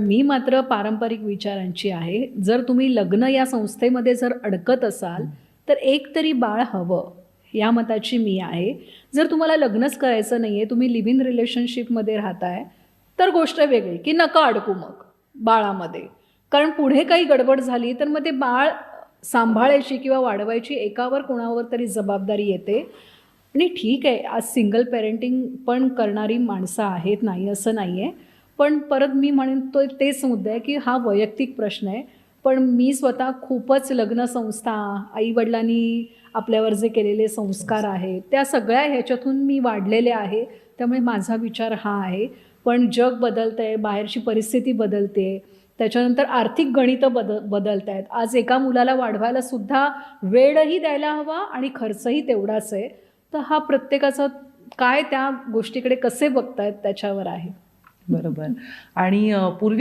मी मात्र पारंपरिक विचारांची आहे. जर तुम्ही लग्न या संस्थेमध्ये जर अडकत असाल तर एक तरी बाळ हवं या मताची मी आहे. जर तुम्हाला लग्नच करायचं नाही आहे तुम्ही लिव्ह इन रिलेशनशिपमध्ये राहताय तर गोष्ट वेगळी की नका अडकू मग बाळामध्ये. कारण पुढे काही गडबड झाली तर मग ते बाळ सांभाळायची किंवा वाढवायची एकावर कोणावर तरी जबाबदारी येते. आणि ठीक आहे आज सिंगल पेरेंटिंग पण करणारी माणसं आहेत नाही असं नाही आहे पण परत मी म्हणेन तो तेच मुद्दा आहे की हा वैयक्तिक प्रश्न आहे. पण मी स्वतः खूपच लग्न संस्था आईवडिलांनी आपल्यावर जे केलेले संस्कार आहेत त्या सगळ्या ह्याच्यातून मी वाढलेले आहे. त्यामुळे माझा विचार हा आहे. पण जग बदलतं आहे बाहेरची परिस्थिती बदलते. त्याच्यानंतर आर्थिक गणितं बद बदलत आहेत आज एका मुलाला वाढवायला सुद्धा वेळही द्यायला हवा आणि खर्चही तेवढाच आहे. तर हा प्रत्येकाचा काय त्या गोष्टीकडे कसे बघतायत त्याच्यावर आहे. बरोबर. आणि पूर्वी